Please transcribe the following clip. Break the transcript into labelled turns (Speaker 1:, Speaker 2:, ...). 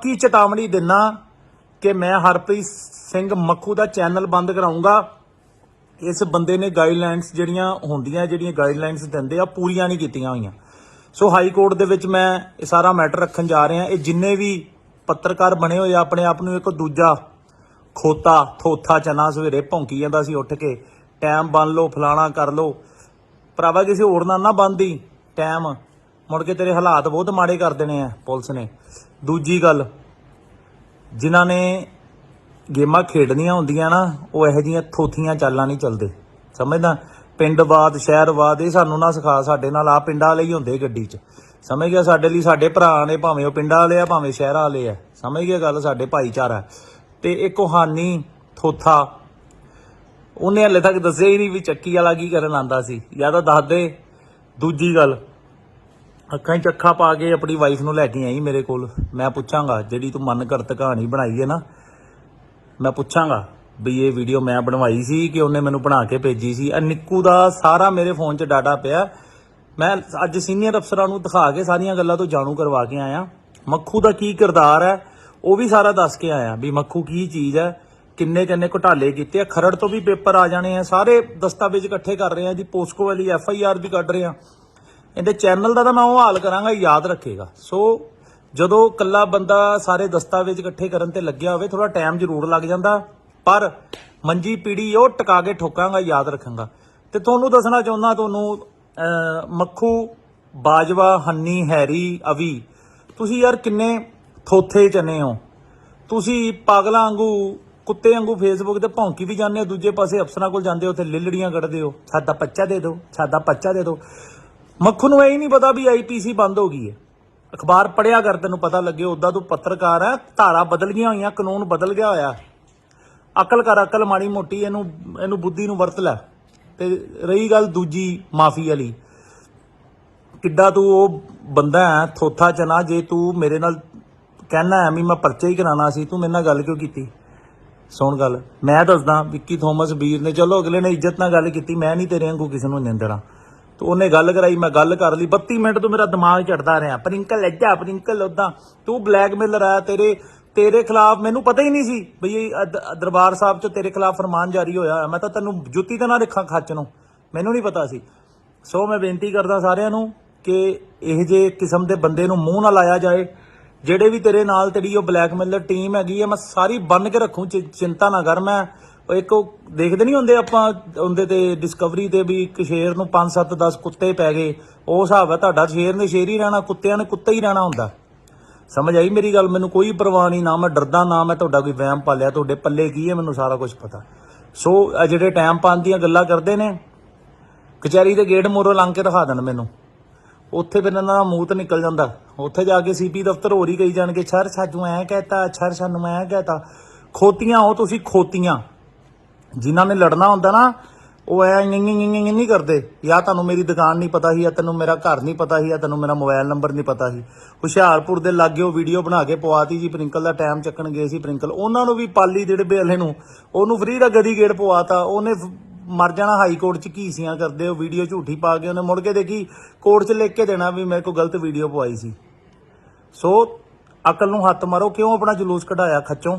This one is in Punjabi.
Speaker 1: ਪੱਕੀ ਚੇਤਾਵਨੀ ਦਿੰਨਾ ਕਿ ਮੈਂ ਹਰਪ੍ਰੀਤ ਸਿੰਘ ਮੱਖੂ ਦਾ ਚੈਨਲ ਬੰਦ ਕਰਾਉਂਗਾ ਇਸ ਬੰਦੇ ਨੇ ਗਾਈਡਲਾਈਨਸ ਜਿਹੜੀਆਂ ਹੁੰਦੀਆਂ, ਜਿਹੜੀਆਂ ਗਾਈਡਲਾਈਨਸ ਦਿੰਦੇ ਆ, ਪੂਰੀਆਂ ਨਹੀਂ ਕੀਤੀਆਂ ਹੋਈਆਂ। ਸੋ ਹਾਈ ਕੋਰਟ ਦੇ ਵਿੱਚ ਮੈਂ ਇਹ ਸਾਰਾ ਮੈਟਰ ਰੱਖਣ ਜਾ ਰਿਹਾ। ਇਹ ਜਿੰਨੇ ਵੀ ਪੱਤਰਕਾਰ ਬਣੇ ਹੋਏ ਆ, ਆਪਣੇ ਆਪ ਨੂੰ ਇੱਕ ਦੂਜਾ ਖੋਤਾ, ਥੋਥਾ ਚਨਾ ਸਵੇਰੇ ਭੌਂਕੀ ਜਾਂਦਾ ਸੀ ਉੱਠ ਕੇ ਟਾਈਮ ਬੰਨ ਲਓ, ਫਲਾਣਾ ਕਰ ਲਓ। ਭਰਾਵਾ, ਕਿਸੇ ਹੋਰ ਨਾਲ ਨਾ ਬੰਦੀ ਟਾਈਮ ਮੁੜ ਕੇ ਤੇਰੇ ਹਾਲਾਤ ਬਹੁਤ ਮਾੜੇ ਕਰ ਦੇਣੇ ਆ ਪੁਲਿਸ ਨੇ। ਦੂਜੀ ਗੱਲ, ਜਿਨ੍ਹਾਂ ਨੇ ਗੇਮਾਂ ਖੇਡਣੀਆਂ ਹੁੰਦੀਆਂ ਨਾ, ਉਹ ਇਹੋ ਜੀਆਂ ਥੋਥੀਆਂ ਚਾਲਾਂ ਨਹੀਂ ਚੱਲਦੇ। ਸਮਝਦਾ? ਪਿੰਡਵਾਦ ਸ਼ਹਿਰਵਾਦ ਇਹ ਸਾਨੂੰ ਨਾ ਸਿਖਾ ਸਾਡੇ ਨਾਲ ਆ ਪਿੰਡਾਂ ਵਾਲੇ ਹੀ ਹੁੰਦੇ ਗੱਡੀ 'ਚ। ਸਮਝ ਗਿਆ? ਸਾਡੇ ਲਈ ਸਾਡੇ ਭਰਾ ਨੇ, ਭਾਵੇਂ ਉਹ ਪਿੰਡਾਂ ਵਾਲੇ ਆ, ਭਾਵੇਂ ਸ਼ਹਿਰਾਂ ਵਾਲੇ ਆ। ਸਮਝ ਗਿਆ ਗੱਲ? ਸਾਡੇ ਭਾਈਚਾਰਾ। ਤੇ ਇਹ ਕਹਾਣੀ, ਥੋਥਾ, ਉਹਨੇ ਹਲੇ ਤੱਕ ਦੱਸਿਆ ਹੀ ਨਹੀਂ ਵੀ ਚੱਕੀ ਵਾਲਾ ਕੀ ਕਰਨ ਆਂਦਾ ਸੀ। ਜਾਂ ਤਾਂ ਦੱਸ ਦੇ। ਦੂਜੀ ਗੱਲ ਅੱਖਾਂ 'ਚ ਅੱਖਾਂ ਪਾ ਕੇ ਆਪਣੀ ਵਾਈਫ ਨੂੰ ਲੈ ਕੇ ਆਈ ਮੇਰੇ ਕੋਲ। ਮੈਂ ਪੁੱਛਾਂਗਾ, ਜਿਹੜੀ ਤੂੰ ਮਨ ਕਰਤ ਕਹਾਣੀ ਬਣਾਈ ਹੈ ਨਾ, ਮੈਂ ਪੁੱਛਾਂਗਾ ਵੀ ਇਹ ਵੀਡੀਓ ਮੈਂ ਬਣਵਾਈ ਸੀ ਕਿ ਉਹਨੇ ਮੈਨੂੰ ਬਣਾ ਕੇ ਭੇਜੀ ਸੀ। ਇਹ ਨਿੱਕੂ ਦਾ ਸਾਰਾ ਮੇਰੇ ਫੋਨ 'ਚ ਡਾਟਾ ਪਿਆ। ਮੈਂ ਅੱਜ ਸੀਨੀਅਰ ਅਫਸਰਾਂ ਨੂੰ ਦਿਖਾ ਕੇ ਸਾਰੀਆਂ ਗੱਲਾਂ ਤੋਂ ਜਾਣੂ ਕਰਵਾ ਕੇ ਆਇਆ। ਮੱਖੂ ਦਾ ਕੀ ਕਿਰਦਾਰ ਹੈ, ਉਹ ਵੀ ਸਾਰਾ ਦੱਸ ਕੇ ਆਇਆ ਵੀ ਮੱਖੂ ਕੀ ਚੀਜ਼ ਹੈ, ਕਿੰਨੇ ਕਿੰਨੇ ਘੁਟਾਲੇ ਕੀਤੇ ਆ। ਖਰੜ ਤੋਂ ਵੀ ਪੇਪਰ ਆ ਜਾਣੇ ਆ। ਸਾਰੇ ਦਸਤਾਵੇਜ਼ ਇਕੱਠੇ ਕਰ ਰਹੇ ਆ ਜੀ ਪੋਸਕੋ ਵਾਲੀ ਐਫ ਆਈ ਆਰ ਵੀ ਕੱਢ ਰਹੇ ਆ। ਇਹਦੇ ਚੈਨਲ ਦਾ ਤਾਂ ਮੈਂ ਉਹ ਹਾਲ ਕਰਾਂਗਾ, ਯਾਦ ਰੱਖੇਗਾ। ਸੋ ਜਦੋਂ ਇਕੱਲਾ ਬੰਦਾ ਸਾਰੇ ਦਸਤਾਵੇਜ਼ ਇਕੱਠੇ ਕਰਨ ਤੇ ਲੱਗਿਆ ਹੋਵੇ ਥੋੜਾ ਟਾਈਮ ਜ਼ਰੂਰ ਲੱਗ ਜਾਂਦਾ। ਪਰ ਮੰਜੀ ਪੀੜੀ ਉਹ ਟਿਕਾ ਕੇ ਠੋਕਾਂਗਾ, ਯਾਦ ਰੱਖਾਂਗਾ। ਤੇ ਤੁਹਾਨੂੰ ਦੱਸਣਾ ਚਾਹੁੰਦਾ ਤੁਹਾਨੂੰ ਮੱਖੂ, ਬਾਜਵਾ, ਹੰਨੀ, ਹੈਰੀ, ਅਵੀ, ਤੁਸੀਂ ਯਾਰ ਕਿੰਨੇ ਥੋਥੇ ਚਨੇ ਹੋ? ਤੁਸੀਂ ਪਾਗਲਾਂ ਵਾਂਗੂ, ਕੁੱਤੇ ਵਾਂਗੂ ਫੇਸਬੁੱਕ ਤੇ ਭੌਂਕੀ ਵੀ ਜਾਂਦੇ ਹੋ, ਦੂਜੇ ਪਾਸੇ ਅਫਸਰਾਂ ਕੋਲ ਜਾਂਦੇ ਹੋ ਤੇ ਲਿਲੜੀਆਂ ਕੱਢਦੇ ਹੋ। ਸਾਡਾ ਬੱਚਾ ਦੇ ਦਿਓ, ਸਾਡਾ ਬੱਚਾ ਦੇ ਦਿਓ। ਮੱਖੂ ਨੂੰ ਇਹ ਹੀ ਨਹੀਂ ਪਤਾ ਵੀ ਆਈਪੀਸੀ ਬੰਦ ਹੋ ਗਈ ਹੈ। ਅਖਬਾਰ ਪੜਿਆ ਕਰ, ਤੈਨੂੰ ਪਤਾ ਲੱਗੇ ਉਦਾਂ ਤੂੰ ਪੱਤਰਕਾਰ ਹੈ, ਧਾਰਾ ਬਦਲ ਗਈਆਂ ਹੋਈਆਂ, ਕਾਨੂੰਨ ਬਦਲ ਗਿਆ ਹੋਇਆ। ਅਕਲ ਕਰ, ਅਕਲ ਮਾੜੀ ਮੋਟੀ, ਇਹਨੂੰ ਇਹਨੂੰ ਬੁੱਧੀ ਨੂੰ ਵਰਤ ਲੈ। ਤੇ ਰਹੀ ਗੱਲ ਦੂਜੀ ਮਾਫੀ ਵਾਲੀ। ਕਿੱਡਾ ਤੂੰ ਉਹ ਬੰਦਾ ਹੈ, ਥੋਥਾ ਚਨਾ, ਜੇ ਤੂੰ ਮੇਰੇ ਨਾਲ ਕਹਿਣਾ ਹੈ ਵੀ ਮੈਂ ਪਰਚਾ ਹੀ ਕਰਾਉਣਾ ਸੀ, ਤੂੰ ਮੇਰੇ ਨਾਲ ਗੱਲ ਕਿਉਂ ਕੀਤੀ? ਸੁਣ ਗੱਲ, ਮੈਂ ਦੱਸਦਾ, ਵਿੱਕੀ ਥੋਮਸ ਵੀਰ ਨੇ, ਚਲੋ ਅਗਲੇ ਨੇ ਇੱਜ਼ਤ ਨਾਲ ਗੱਲ ਕੀਤੀ, ਮੈਂ ਨਹੀਂ ਤੇਰੇ ਵਾਂਗੂ ਕਿਸੇ ਨੂੰ ਨਿੰਦਣਾ। ਤੇ ਉਹਨੇ ਗੱਲ ਕਰਾਈ, ਮੈਂ ਗੱਲ ਕਰ ਲਈ। 32 ਮਿੰਟ ਤੋਂ ਮੇਰਾ ਦਿਮਾਗ ਝੜਦਾ ਰਿਹਾ। ਪ੍ਰਿੰਕਲ ਇੱਜਾ ਪ੍ਰਿੰਕਲ ਉਦਾਂ ਤੂੰ ਬਲੈਕਮੇਲਰ ਆ, ਤੇਰੇ ਤੇਰੇ ਖਿਲਾਫ ਮੈਨੂੰ ਪਤਾ ਹੀ ਨਹੀਂ ਸੀ ਬਈ ਇਹ ਦਰਬਾਰ ਸਾਹਿਬ 'ਚ ਤੇਰੇ ਖਿਲਾਫ ਫਰਮਾਨ ਜਾਰੀ ਹੋਇਆ ਮੈਂ ਤਾਂ ਤੈਨੂੰ ਜੁੱਤੀ ਤਾਂ ਨਾ ਦੇਖਾਂ ਖੱਚ ਨੂੰ। ਮੈਨੂੰ ਨਹੀਂ ਪਤਾ ਸੀ। ਸੋ ਮੈਂ ਬੇਨਤੀ ਕਰਦਾ ਸਾਰਿਆਂ ਨੂੰ ਕਿ ਇਹ ਜੇ ਕਿਸਮ ਦੇ ਬੰਦੇ ਨੂੰ ਮੂੰਹ ਨਾ ਲਾਇਆ ਜਾਏ, ਜਿਹੜੇ ਵੀ ਤੇਰੇ ਨਾਲ ਤੇਰੀ ਉਹ ਬਲੈਕਮੇਲਰ ਟੀਮ ਹੈਗੀ ਹੈ ਮੈਂ ਸਾਰੀ ਬੰਨ ਕੇ ਰੱਖੂ, ਚਿ- ਚਿੰਤਾ ਨਾ ਕਰ। ਮੈਂ ਉਹ ਇੱਕ ਉਹ ਦੇਖਦੇ ਨਹੀਂ ਹੁੰਦੇ ਆਪਾਂ, ਉਹਦੇ ਤੇ ਡਿਸਕਵਰੀ ਤੇ ਵੀ ਇੱਕ ਸ਼ੇਰ ਨੂੰ 5 7 10 ਕੁੱਤੇ ਪੈ ਗਏ। ਉਹ ਹਿਸਾਬ ਹੈ ਤੁਹਾਡਾ ਸ਼ੇਰ ਨੇ ਸ਼ੇਰ ਹੀ ਰਹਿਣਾ, ਕੁੱਤਿਆਂ ਨੇ ਕੁੱਤਾ ਹੀ ਰਹਿਣਾ ਹੁੰਦਾ। ਸਮਝ ਆਈ ਮੇਰੀ ਗੱਲ? ਮੈਨੂੰ ਕੋਈ ਪਰਵਾਹ ਨਹੀਂ, ਨਾ ਮੈਂ ਡਰਦਾ, ਨਾ ਮੈਂ ਤੁਹਾਡਾ ਕੋਈ ਵਹਿਮ ਪਾਲਿਆ ਤੁਹਾਡੇ ਪੱਲੇ ਕੀ ਹੈ ਮੈਨੂੰ ਸਾਰਾ ਕੁਝ ਪਤਾ। ਸੋ ਇਹ ਜਿਹੜੇ ਟਾਈਮ ਪਾਣ ਦੀਆਂ ਗੱਲਾਂ ਕਰਦੇ ਨੇ, ਕਚਹਿਰੀ ਦੇ ਗੇਟ ਮੋਰੋਂ ਲੰਘ ਕੇ ਦਿਖਾ ਦੇਣ ਮੈਨੂੰ। ਉੱਥੇ ਫਿਰ ਇਹਨਾਂ ਦਾ ਮੂੰਹ ਤੇ ਨਿਕਲ ਜਾਂਦਾ। ਉੱਥੇ ਜਾ ਕੇ ਸੀਪੀ ਦਫ਼ਤਰ ਹੋਰ ਹੀ ਕਹੀ ਜਾਣਗੇ, ਛਰ ਸਾਜੂ ਐ ਕਹਤਾ, ਛਰ ਸਾਨੂੰ ਐ ਕਹਤਾ। ਖੋਤੀਆਂ ਹੋ ਤੁਸੀਂ, ਖੋਤੀਆਂ। ਜਿਨ੍ਹਾਂ ਨੇ ਲੜਨਾ ਹੁੰਦਾ ਨਾ, ਉਹ ਐ ਨਹੀਂ ਕਰਦੇ। ਜਾਂ ਤੁਹਾਨੂੰ ਮੇਰੀ ਦੁਕਾਨ ਨਹੀਂ ਪਤਾ ਸੀ, ਜਾਂ ਤੈਨੂੰ ਮੇਰਾ ਘਰ ਨਹੀਂ ਪਤਾ ਸੀ, ਜਾਂ ਤੈਨੂੰ ਮੇਰਾ ਮੋਬਾਈਲ ਨੰਬਰ ਨਹੀਂ ਪਤਾ ਸੀ। ਹੁਸ਼ਿਆਰਪੁਰ ਦੇ ਲਾਗੇ ਉਹ ਵੀਡੀਓ ਬਣਾ ਕੇ ਪਵਾਤੀ ਜੀ, ਪ੍ਰਿੰਕਲ ਦਾ ਟਾਈਮ ਚੱਕਣ ਗਏ ਸੀ ਪ੍ਰਿੰਕਲ। ਉਹਨਾਂ ਨੂੰ ਵੀ ਪਾਲੀ ਜਿਹੜੇ ਬੇਲੇ ਨੂੰ, ਉਹਨੂੰ ਫ੍ਰੀ ਦਾ ਗਦੀ ਗੇੜ ਪਵਾਤਾ। ਉਹਨੇ ਮਰ ਜਾਣਾ ਹਾਈ ਕੋਰਟ ਚ ਘੀਸੀਆਂ ਕਰਦੇ, ਉਹ ਵੀਡੀਓ ਝੂਠੀ ਪਾ ਕੇ ਉਹਨੇ ਮੁੜ ਕੇ ਦੇਖੀ, ਕੋਰਟ ਚ ਲਿਖ ਕੇ ਦੇਣਾ ਵੀ ਮੇਰੇ ਕੋਲ ਗਲਤ ਵੀਡੀਓ ਪਵਾਈ ਸੀ। ਸੋ, ਅਕਲ ਨੂੰ ਹੱਥ ਮਾਰੋ, ਕਿਉਂ ਆਪਣਾ ਜਲੂਸ ਕਢਾਇਆ ਖੱਚੋਂ?